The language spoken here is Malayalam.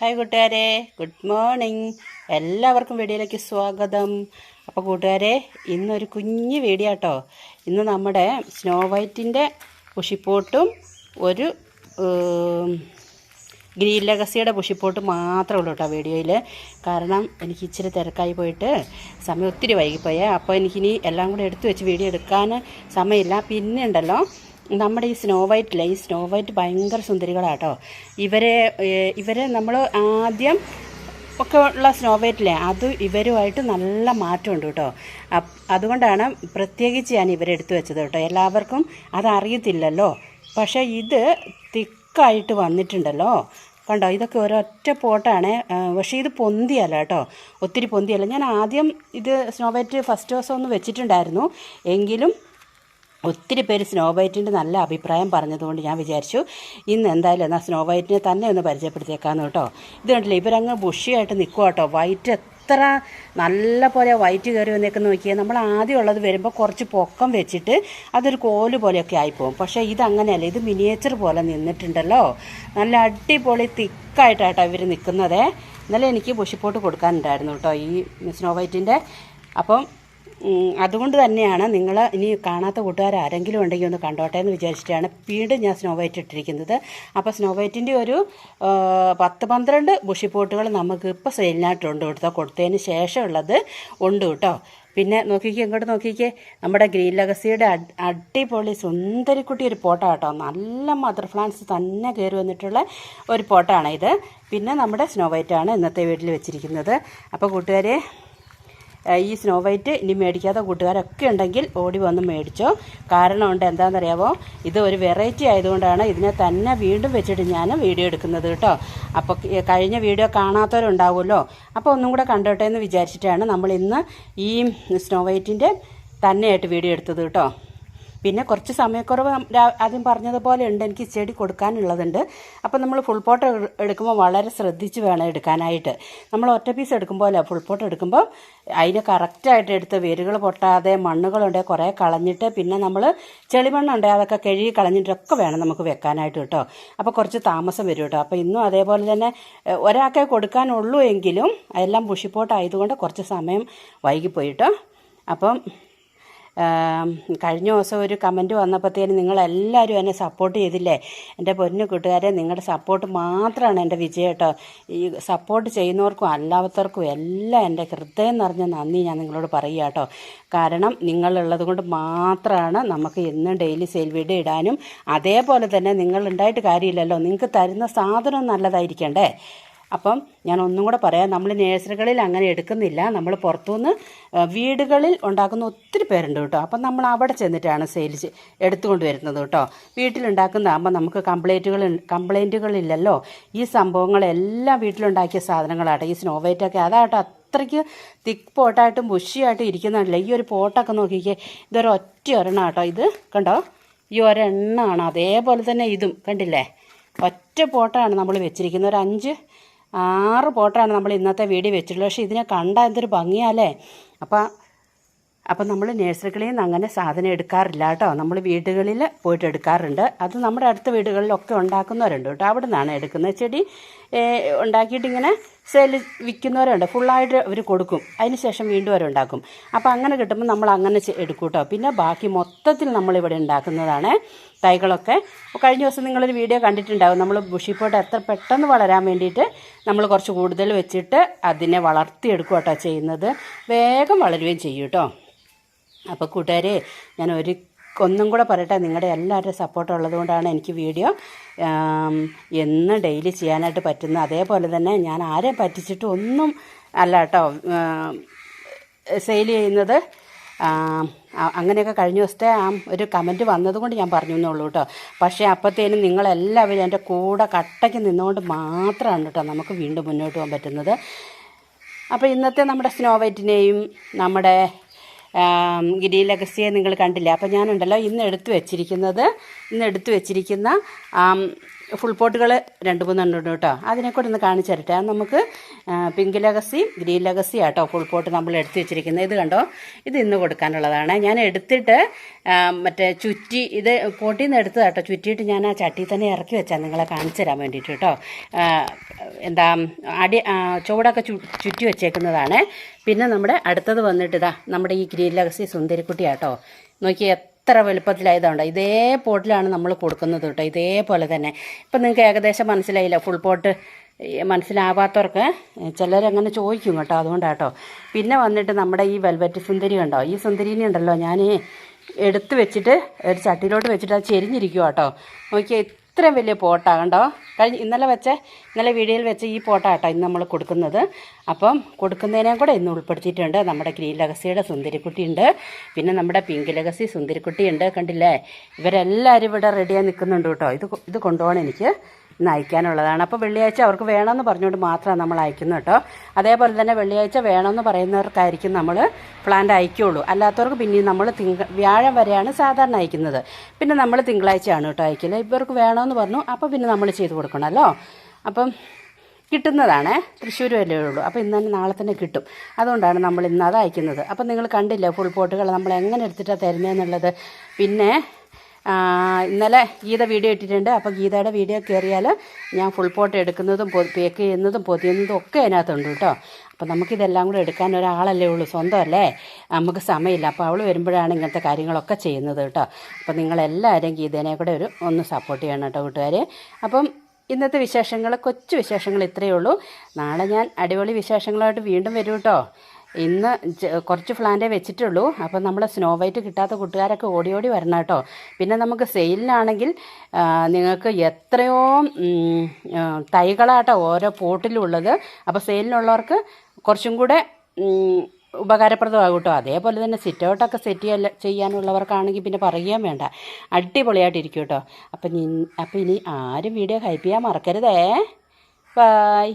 ഹായ് കൂട്ടുകാരെ. ഗുഡ് മോർണിംഗ് എല്ലാവർക്കും വീഡിയോയിലേക്ക് സ്വാഗതം. അപ്പോൾ കൂട്ടുകാരെ ഇന്നൊരു കുഞ്ഞ് വീഡിയോ കേട്ടോ ഇന്ന് നമ്മുടെ സ്നോ വൈറ്റിന്റെ പുഷിപ്പോട്ടും ഒരു ഗ്രീൻ ലഗസിയുടെ പുഷിപ്പോട്ട് മാത്രമേ ഉള്ളൂ കേട്ടോ വീഡിയോയിൽ കാരണം എനിക്ക് ഇച്ചിരി തിരക്കായി പോയിട്ട് സമയം ഒത്തിരി വൈകിപ്പോയേ. അപ്പോൾ എനിക്കിനി എല്ലാം കൂടെ എടുത്തു വെച്ച് വീഡിയോ എടുക്കാൻ സമയമില്ല. പിന്നെ ഉണ്ടല്ലോ നമ്മുടെ ഈ സ്നോ വൈറ്റിലെ ഈ സ്നോ വൈറ്റ് ഭയങ്കര സുന്ദരികളാട്ടോ. ഇവരെ ഇവരെ നമ്മൾ ആദ്യം ഒക്കെ ഉള്ള സ്നോ വൈറ്റിലെ അത് ഇവരുമായിട്ട് നല്ല മാറ്റമുണ്ട് കേട്ടോ. അതുകൊണ്ടാണ് പ്രത്യേകിച്ച് ഞാൻ ഇവരെ എടുത്തു വെച്ചത് കേട്ടോ. എല്ലാവർക്കും അതറിയത്തില്ലല്ലോ. പക്ഷേ ഇത് തിക്കായിട്ട് വന്നിട്ടുണ്ടല്ലോ. കണ്ടോ ഇതൊക്കെ ഒരൊറ്റ പോട്ടാണ്. പക്ഷേ ഇത് പൊന്തിയല്ല കേട്ടോ. ഒത്തിരി പൊന്തിയല്ല. ഞാൻ ആദ്യം ഇത് സ്നോ വൈറ്റ് ഫസ്റ്റ് ദിവസം ഒന്ന് വെച്ചിട്ടുണ്ടായിരുന്നു. എങ്കിലും ഒത്തിരി പേര് സ്നോ വൈറ്റിന്റെ നല്ല അഭിപ്രായം പറഞ്ഞതുകൊണ്ട് ഞാൻ വിചാരിച്ചു ഇന്ന് എന്തായാലും എന്നാൽ സ്നോ വൈറ്റിനെ തന്നെ ഒന്ന് പരിചയപ്പെടുത്തിയേക്കാന്ന് കേട്ടോ. ഇത് കണ്ടില്ലേ ഇവരങ്ങ് ബുഷിയായിട്ട് നിൽക്കുക കേട്ടോ. വൈറ്റ് എത്ര നല്ല പോലെ വൈറ്റ് കയറി വന്നേക്ക് നോക്കിയാൽ നമ്മൾ ആദ്യം ഉള്ളത് വരുമ്പോൾ കുറച്ച് പൊക്കം വെച്ചിട്ട് അതൊരു കോൽ പോലെയൊക്കെ ആയിപ്പോവും. പക്ഷേ ഇതങ്ങനെയല്ല ഇത് മിനിയേച്ചർ പോലെ നിന്നിട്ടുണ്ടല്ലോ. നല്ല അടിപൊളി തിക്കായിട്ടാട്ടോ ഇവർ നിൽക്കുന്നത് ഇന്നലെ എനിക്ക് ബുഷിപ്പോട്ട് കൊടുക്കാനുണ്ടായിരുന്നു കേട്ടോ ഈ സ്നോ വൈറ്റിന്റെ അപ്പം അതുകൊണ്ട് തന്നെയാണ് നിങ്ങൾ ഇനി കാണാത്ത കൂട്ടുകാർ ആരെങ്കിലും ഉണ്ടെങ്കിൽ ഒന്ന് കണ്ടോട്ടെ എന്ന് വിചാരിച്ചിട്ടാണ് വീണ്ടും ഞാൻ സ്നോ വൈറ്റ് ഇട്ടിരിക്കുന്നത്. അപ്പോൾ സ്നോ വൈറ്റിന്റെ ഒരു പത്ത് പന്ത്രണ്ട് ബുഷിപ്പോട്ടുകൾ നമുക്ക് ഇപ്പോൾ സെയിലിനായിട്ടുണ്ട് കൊടുത്തോ കൊടുത്തതിന് ശേഷമുള്ളത് ഉണ്ട് കേട്ടോ. പിന്നെ നോക്കിക്കേ ഇങ്ങോട്ട് നോക്കിക്കേ. നമ്മുടെ ഗ്രീൻ ലഗസിയുടെ അടിപൊളി സുന്ദരിക്കുട്ടി ഒരു പോട്ടാ കേട്ടോ. നല്ല മദർ പ്ലാന്റ്സ് തന്നെ കയറി വന്നിട്ടുള്ള ഒരു പോട്ടാണ് ഇത്. പിന്നെ നമ്മുടെ സ്നോ വൈറ്റാണ് ഇന്നത്തെ വീട്ടിൽ വെച്ചിരിക്കുന്നത്. അപ്പോൾ കൂട്ടുകാരെ ഈ സ്നോ വൈറ്റ് ഇനി മേടിക്കാത്ത കൂട്ടുകാരൊക്കെ ഉണ്ടെങ്കിൽ ഓടി വന്ന് മേടിച്ചോ. കാരണമുണ്ട് എന്താണെന്നറിയാമോ ഇത് ഒരു വെറൈറ്റി ആയതുകൊണ്ടാണ് ഇതിനെ തന്നെ വീണ്ടും വെച്ചിട്ട് ഞാൻ വീഡിയോ എടുക്കുന്നത് കേട്ടോ. അപ്പോൾ കഴിഞ്ഞ വീഡിയോ കാണാത്തവരുണ്ടാവുമല്ലോ. അപ്പോൾ ഒന്നും കൂടെ കണ്ടോട്ടെ എന്ന് വിചാരിച്ചിട്ടാണ് നമ്മൾ ഇന്ന് ഈ സ്നോ വൈറ്റിന്റെ തന്നെയായിട്ട് വീഡിയോ എടുത്തത് കേട്ടോ. പിന്നെ കുറച്ച് സമയക്കുറവ് ആദ്യം പറഞ്ഞതുപോലെ ഉണ്ട്. എനിക്ക് ചെടി കൊടുക്കാനുള്ളതുണ്ട്. അപ്പോൾ നമ്മൾ ഫുൾ പോട്ട് എടുക്കുമ്പോൾ വളരെ ശ്രദ്ധിച്ച് വേണം എടുക്കാനായിട്ട്. നമ്മൾ ഒറ്റ പീസ് എടുക്കുമ്പോൾ ഫുൾ പോട്ട് എടുക്കുമ്പോൾ അതിന് കറക്റ്റായിട്ട് എടുത്ത് വേരുകൾ പൊട്ടാതെ മണ്ണുകളുണ്ട് കുറേ കളഞ്ഞിട്ട് പിന്നെ നമ്മൾ ചെളിമണ്ണുണ്ട് അതൊക്കെ കഴുകി കളഞ്ഞിട്ടൊക്കെ വേണം നമുക്ക് വെക്കാനായിട്ട് കേട്ടോ. അപ്പോൾ കുറച്ച് താമസം വരും കേട്ടോ. അപ്പോൾ ഇന്നും അതേപോലെ തന്നെ ഒരാൾക്കേ കൊടുക്കാനുള്ളൂ എങ്കിലും അതെല്ലാം പുഷിപ്പോട്ടായതുകൊണ്ട് കുറച്ച് സമയം വൈകിപ്പോയിട്ടോ അപ്പം കഴിഞ്ഞ ദിവസം ഒരു കമന്റ് വന്നപ്പോഴത്തേനും നിങ്ങളെല്ലാവരും എന്നെ സപ്പോർട്ട് ചെയ്തില്ലേ? എന്റെ പൊന്നു കൂട്ടുകാരെ നിങ്ങളുടെ സപ്പോർട്ട് മാത്രമാണ് എന്റെ വിജയം കേട്ടോ. ഈ സപ്പോർട്ട് ചെയ്യുന്നവർക്കും അല്ലാത്തവർക്കും എല്ലാം എന്റെ ഹൃദയം നിറഞ്ഞ നന്ദി ഞാൻ നിങ്ങളോട് പറയുക കേട്ടോ. കാരണം നിങ്ങളുള്ളത് കൊണ്ട് മാത്രമാണ് നമുക്ക് എന്നും ഡെയിലി സെയിൽ വീഡിയോ ഇടാനും. അതേപോലെ തന്നെ നിങ്ങൾ ഉണ്ടായിട്ട് കാര്യമില്ലല്ലോ. നിങ്ങൾക്ക് തരുന്ന സാധനം നല്ലതായിരിക്കണ്ടേ? അപ്പം ഞാൻ ഒന്നും കൂടെ പറയാം. നമ്മൾ നേഴ്സറികളിൽ അങ്ങനെ എടുക്കുന്നില്ല. നമ്മൾ പുറത്തുനിന്ന് വീടുകളിൽ ഉണ്ടാക്കുന്ന ഒത്തിരി പേരുണ്ട് കേട്ടോ. അപ്പം നമ്മൾ അവിടെ ചെന്നിട്ടാണ് സെയിൽ ചെ- എടുത്തുകൊണ്ട് വരുന്നത് കേട്ടോ. വീട്ടിലുണ്ടാക്കുന്നതാകുമ്പോൾ നമുക്ക് കംപ്ലൈന്റുകൾ കംപ്ലൈന്റുകളില്ലല്ലോ ഈ സംഭവങ്ങളെല്ലാം വീട്ടിലുണ്ടാക്കിയ സാധനങ്ങളാട്ടോ. ഈ സ്നോവൈറ്റൊക്കെ അതാട്ടോ അത്രയ്ക്ക് തിക്ക് പോട്ടായിട്ടും ബുഷിയായിട്ടും ഇരിക്കുന്നുണ്ടല്ലോ ഈ ഒരു പോട്ടൊക്കെ നോക്കിക്കേ ഇതൊരു ഒറ്റ കേട്ടോ ഇത്. കണ്ടോ? ഈ ഒരെണ്ണമാണ് അതേപോലെ തന്നെ ഇതും. കണ്ടില്ലേ? ഒറ്റ പോട്ടാണ് നമ്മൾ വെച്ചിരിക്കുന്നത്. ഒരു അഞ്ച് ആറ് പോട്ടാണ് നമ്മൾ ഇന്നത്തെ വീഡിയോ വെച്ചിട്ടുള്ളത്. പക്ഷേ ഇതിനെ കണ്ടാൽ എന്തൊരു ഭംഗിയാലേ അപ്പം അപ്പം നമ്മൾ നേഴ്സറികളിൽ നിന്ന് അങ്ങനെ സാധനം എടുക്കാറില്ല കേട്ടോ. നമ്മൾ വീടുകളിൽ പോയിട്ട് എടുക്കാറുണ്ട്. അത് നമ്മുടെ അടുത്ത വീടുകളിലൊക്കെ ഉണ്ടാക്കുന്നവരുണ്ട് കേട്ടോ. അവിടെ നിന്നാണ് എടുക്കുന്നത്. ചെടി ഉണ്ടാക്കിയിട്ട് ഇങ്ങനെ സെയിൽ വിൽക്കുന്നവരുണ്ട്. ഫുള്ളായിട്ട് അവർ കൊടുക്കും. അതിന് ശേഷം വീണ്ടും അവരുണ്ടാക്കും അപ്പോൾ അങ്ങനെ കിട്ടുമ്പോൾ നമ്മൾ അങ്ങനെ എടുക്കും കേട്ടോ പിന്നെ ബാക്കി മൊത്തത്തിൽ നമ്മളിവിടെ ഉണ്ടാക്കുന്നതാണ് തൈകളൊക്കെ. കഴിഞ്ഞ ദിവസം നിങ്ങളൊരു വീഡിയോ കണ്ടിട്ടുണ്ടാവും. നമ്മൾ ബുഷിപ്പോട്ട് എത്ര പെട്ടെന്ന് വളരാൻ വേണ്ടിയിട്ട് നമ്മൾ കുറച്ച് കൂടുതൽ വെച്ചിട്ട് അതിനെ വളർത്തിയെടുക്കുക കേട്ടോ ചെയ്യുന്നത്. വേഗം വളരുകയും ചെയ്യും കേട്ടോ അപ്പോൾ കൂട്ടുകാരെ ഞാൻ ഒരു ഒന്നും കൂടെ പറയട്ടെ. നിങ്ങളുടെ എല്ലാവരുടെയും സപ്പോർട്ട് ഉള്ളതുകൊണ്ടാണ് എനിക്ക് വീഡിയോ എന്ന് ഡെയിലി ചെയ്യാനായിട്ട് പറ്റുന്നത്. അതേപോലെ തന്നെ ഞാൻ ആരെയും പറ്റിച്ചിട്ട് ഒന്നും അല്ല കേട്ടോ. സെയിൽ ചെയ്യുന്നത് അങ്ങനെയൊക്കെ കഴിഞ്ഞ ദിവസത്തെ ആ ഒരു കമന്റ് വന്നതുകൊണ്ട് ഞാൻ പറഞ്ഞു എന്നുള്ളൂ കേട്ടോ. പക്ഷേ അപ്പോഴത്തേനും നിങ്ങളെല്ലാവരും എന്റെ കൂടെ കട്ടയ്ക്ക് നിന്നുകൊണ്ട് മാത്രമാണ് കേട്ടോ നമുക്ക് വീണ്ടും മുന്നോട്ട് പോകാൻ പറ്റുന്നത്. അപ്പോൾ ഇന്നത്തെ നമ്മുടെ സ്നോ വൈറ്റിനെയും നമ്മുടെ ഗിരി ലഗസിയെ നിങ്ങൾ കണ്ടില്ല? അപ്പോൾ ഞാനുണ്ടല്ലോ ഇന്ന് എടുത്തു വെച്ചിരിക്കുന്നത് ഇന്ന് എടുത്തു വെച്ചിരിക്കുന്ന ഫുൾ പോട്ടുകൾ രണ്ട് മൂന്നെണ്ണം ഉണ്ട് കേട്ടോ. അതിനെ കൂടെ ഒന്ന് കാണിച്ചു തരട്ടെ. നമുക്ക് pink legacy green legacy auto full pot നമ്മൾ എടുത്തു വെച്ചിരിക്കുന്നത്. ഇത് കണ്ടോ? ഇത് ഇന്ന് കൊടുക്കാനുള്ളതാണ്. ഞാൻ എടുത്തിട്ട് മറ്റേ ചുറ്റി ഇത് പോട്ടിൽ നിന്ന് എടുത്തത് കേട്ടോ. ചുറ്റിയിട്ട് ഞാൻ ആ ചട്ടി തന്നെ ഇറക്കി വെച്ചാൽ നിങ്ങളെ കാണിച്ചു തരാൻ വേണ്ടിയിട്ട് കേട്ടോ. എന്താ അടി ചുവടൊക്കെ ചുറ്റി വെച്ചേക്കുന്നതാണ്. പിന്നെ നമ്മുടെ അടുത്തത് വന്നിട്ട് ഇതാ നമ്മുടെ ഈ ഗ്രീൻ ലഗസി സുന്ദരിക്കുട്ടി സുന്ദരിക്കുട്ടിയാട്ടോ നോക്കി എത്ര വലുപ്പത്തിലായതുകൊണ്ട്. ഇതേ പോട്ടിലാണ് നമ്മൾ കൊടുക്കുന്നത് കേട്ടോ. ഇതേപോലെ തന്നെ. ഇപ്പം നിങ്ങൾക്ക് ഏകദേശം മനസ്സിലായില്ല? ഫുൾ പോട്ട് മനസ്സിലാവാത്തവർക്ക് ചിലരങ്ങനെ ചോദിക്കും കേട്ടോ. അതുകൊണ്ടാട്ടോ. പിന്നെ വന്നിട്ട് നമ്മുടെ ഈ വെൽവെറ്റ് സുന്ദരി ഉണ്ടോ ഈ സുന്ദരീനെ ഉണ്ടല്ലോ. ഞാൻ എടുത്ത് വെച്ചിട്ട് ഒരു ചട്ടിയിലോട്ട് വെച്ചിട്ട് അത് ചെരിഞ്ഞിരിക്കുക കേട്ടോ. നോക്കിയാൽ ഇത്രയും വലിയ പോട്ടാ കണ്ടോ? കഴിഞ്ഞ് ഇന്നലെ വെച്ച ഇന്നലെ വീഡിയോയിൽ വെച്ച ഈ പോട്ടാ കേട്ടോ ഇന്ന് നമ്മൾ കൊടുക്കുന്നത്. അപ്പം കൊടുക്കുന്നതിനെ കൂടെ ഇന്ന് ഉൾപ്പെടുത്തിയിട്ടുണ്ട് നമ്മുടെ ഗ്രീൻ ലഗസിയുടെ സുന്ദരിക്കുട്ടിയുണ്ട്. പിന്നെ നമ്മുടെ പിങ്ക് ലഗസി സുന്ദരിക്കുട്ടിയുണ്ട്. കണ്ടില്ലേ? ഇവരെല്ലാവരും ഇവിടെ റെഡിയായി നിൽക്കുന്നുണ്ട് കേട്ടോ. ഇത് ഇത് കൊണ്ടുപോകണം എനിക്ക്. ഇന്ന് അയക്കാനുള്ളതാണ് അപ്പോൾ വെള്ളിയാഴ്ച അവർക്ക് വേണമെന്ന് പറഞ്ഞുകൊണ്ട് മാത്രമാണ് നമ്മൾ അയക്കുന്നത് കേട്ടോ. അതേപോലെ തന്നെ വെള്ളിയാഴ്ച വേണമെന്ന് പറയുന്നവർക്കായിരിക്കും നമ്മൾ പ്ലാന്റ് അയക്കുള്ളൂ. അല്ലാത്തവർക്ക് പിന്നെയും നമ്മൾ തിങ്ക വ്യാഴം വരെയാണ് സാധാരണ അയക്കുന്നത്. പിന്നെ നമ്മൾ തിങ്കളാഴ്ചയാണ് കേട്ടോ അയക്കൽ ഇവർക്ക് വേണമെന്ന് പറഞ്ഞു. അപ്പോൾ പിന്നെ നമ്മൾ ചെയ്ത് കൊടുക്കണമല്ലോ. അപ്പം കിട്ടുന്നതാണ്. തൃശ്ശൂർ വരെ ഉള്ളൂ. അപ്പോൾ ഇന്ന് തന്നെ നാളെ തന്നെ കിട്ടും. അതുകൊണ്ടാണ് നമ്മൾ ഇന്ന് അത് അയക്കുന്നത്. അപ്പം നിങ്ങൾ കണ്ടില്ലേ ഫുൾ പോട്ടുകൾ നമ്മൾ എങ്ങനെ എടുത്തിട്ടാണ് തരുന്നതെന്നുള്ളത് പിന്നെ ഇന്നലെ ഗീത വീഡിയോ ഇട്ടിട്ടുണ്ട്. അപ്പോൾ ഗീതയുടെ വീഡിയോ കയറിയാൽ ഞാൻ ഫുൾ പോട്ട് എടുക്കുന്നതും പേക്ക് ചെയ്യുന്നതും പൊതിയുന്നതും ഒക്കെ അതിനകത്തുണ്ട് കേട്ടോ. അപ്പോൾ നമുക്കിതെല്ലാം കൂടെ എടുക്കാൻ ഒരാളല്ലേ ഉള്ളൂ സ്വന്തമല്ലേ? നമുക്ക് സമയമില്ല. അപ്പോൾ അവൾ വരുമ്പോഴാണ് ഇങ്ങനത്തെ കാര്യങ്ങളൊക്കെ ചെയ്യുന്നത് കേട്ടോ. അപ്പോൾ നിങ്ങളെല്ലാവരും ഗീതേനെ കൂടെ ഒരു ഒന്ന് സപ്പോർട്ട് ചെയ്യണം കേട്ടോ കൂട്ടുകാർ അപ്പം ഇന്നത്തെ വിശേഷങ്ങൾ കൊച്ചു വിശേഷങ്ങൾ ഇത്രയേ ഉള്ളൂ. നാളെ ഞാൻ അടിപൊളി വിശേഷങ്ങളായിട്ട് വീണ്ടും വരും കേട്ടോ. ഇന്ന് കുറച്ച് ഫ്ലാന്റേ വെച്ചിട്ടുള്ളൂ. അപ്പോൾ നമ്മൾ സ്നോ വൈറ്റ് കിട്ടാത്ത കൂട്ടുകാരൊക്കെ ഓടി ഓടി വരണം കേട്ടോ. പിന്നെ നമുക്ക് സെയിലിനാണെങ്കിൽ നിങ്ങൾക്ക് എത്രയോ തൈകളാട്ടോ ഓരോ പോട്ടിലുള്ളത്. അപ്പോൾ സെയിലിനുള്ളവർക്ക് കുറച്ചും കൂടെ ഉപകാരപ്രദമാകും കേട്ടോ. അതേപോലെ തന്നെ സിറ്റ് ഔട്ടൊക്കെ സെറ്റ് ചെയ്യാൻ ചെയ്യാനുള്ളവർക്കാണെങ്കിൽ പിന്നെ പറയുകയും വേണ്ട. അടിപൊളിയായിട്ടിരിക്കും കേട്ടോ. അപ്പം അപ്പം ഇനി ആരും വീഡിയോ ഹൈപ്പ് ചെയ്യാൻ മറക്കരുതേ. ബായ്